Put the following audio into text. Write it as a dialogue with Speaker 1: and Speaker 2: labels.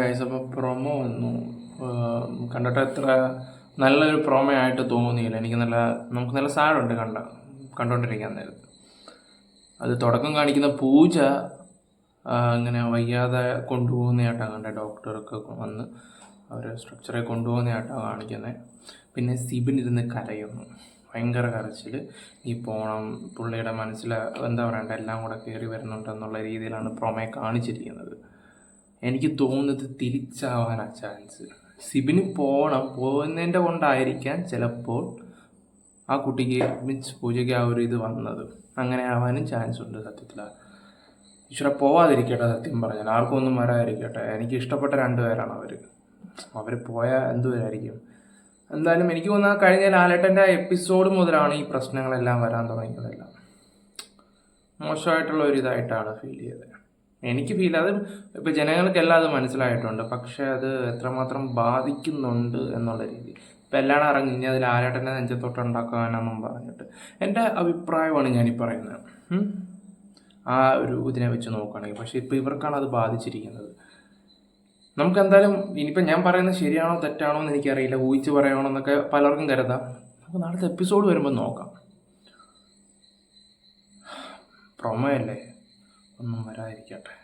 Speaker 1: Guys അപ്പോൾ promo വന്നു. കണ്ടിട്ട് അത്ര നല്ലൊരു പ്രൊമോ ആയിട്ട് തോന്നിയില്ല. എനിക്ക് നല്ല നമുക്ക് നല്ല സാഡുണ്ട് കണ്ട കണ്ടോണ്ടിരിക്കാൻ നേരത്ത്. അത് തുടക്കം കാണിക്കുന്ന പൂജ ഇങ്ങനെ വയ്യാതെ കൊണ്ടുപോകുന്നതായിട്ടാണ് കണ്ടത് ഡോക്ടറൊക്കെ വന്ന് അവർ സ്ട്രക്ചറെ കൊണ്ടുപോകുന്നതായിട്ടാണ് കാണിക്കുന്നത് പിന്നെ സിബിൻ ഇരുന്ന് കരയുന്നു. ഭയങ്കര കരച്ചിൽ ഈ പോണം പുള്ളിയുടെ മനസ്സിൽ എന്താ പറയണ്ട എല്ലാം കൂടെ കയറി വരുന്നുണ്ടെന്നുള്ള രീതിയിലാണ് പ്രൊമേ കാണിച്ചിരിക്കുന്നത്. എനിക്ക് തോന്നുന്നത് തിരിച്ചാവാനാ ചാൻസ് സിബിന് പോകണം പോകുന്നതിന്റെ കൊണ്ടായിരിക്കാം ചിലപ്പോൾ ആ കുട്ടിക്ക് മീൻസ് പൂജയ്ക്ക് ആ ഒരു ഇത് വന്നത്. അങ്ങനെ ആവാനും ചാൻസ് ഉണ്ട് സത്യത്തിൽ. ഈശ്വര പോവാതിരിക്കട്ടെ സത്യം പറഞ്ഞാൽ. ആർക്കും ഒന്നും വരാതിരിക്കട്ടെ. എനിക്ക് ഇഷ്ടപ്പെട്ട രണ്ടുപേരാണ് അവർ അവർ പോയാൽ എന്തുവരായിരിക്കും? എന്തായാലും എനിക്ക് തോന്നുന്നത് കഴിഞ്ഞ ലാലേട്ടന്റെ എപ്പിസോഡ് മുതലാണ് ഈ പ്രശ്നങ്ങളെല്ലാം വരാൻ തുടങ്ങിയതെല്ലാം. മോശമായിട്ടുള്ള ഒരു ഇതായിട്ടാണ് ഫീൽ ചെയ്തത്. എനിക്ക് ഫീൽ അത് ഇപ്പം ജനങ്ങൾക്കെല്ലാം അത് മനസ്സിലായിട്ടുണ്ട്. പക്ഷേ അത് എത്രമാത്രം ബാധിക്കുന്നുണ്ട് എന്നുള്ള രീതി. ഇപ്പം എല്ലാം ഇറങ്ങി ഇനി അതിൽ ആരാട്ടനെ നെഞ്ചത്തോട്ട് പറഞ്ഞിട്ട്. എന്റെ അഭിപ്രായമാണ് ഞാൻ ഞാനീ പറയുന്നത്. ആ ഒരു ഇതിനെ വെച്ച് നോക്കുകയാണെങ്കിൽ പക്ഷേ ഇപ്പോൾ ഇവർക്കാണ് അത് ബാധിച്ചിരിക്കുന്നത്. നമുക്ക് എന്തായാലും ഇനിയിപ്പോൾ ഞാൻ പറയുന്നത് ശരിയാണോ തെറ്റാണോ എന്ന് എനിക്കറിയില്ല. ഊഹിച്ച് പറയണോ എന്നൊക്കെ പലർക്കും കരുതാം. നമുക്ക് നാളത്തെ എപ്പിസോഡ് വരുമ്പോൾ നോക്കാം. പ്രൊമോ അല്ലേ ഒന്നും വരാതിരിക്കട്ടെ.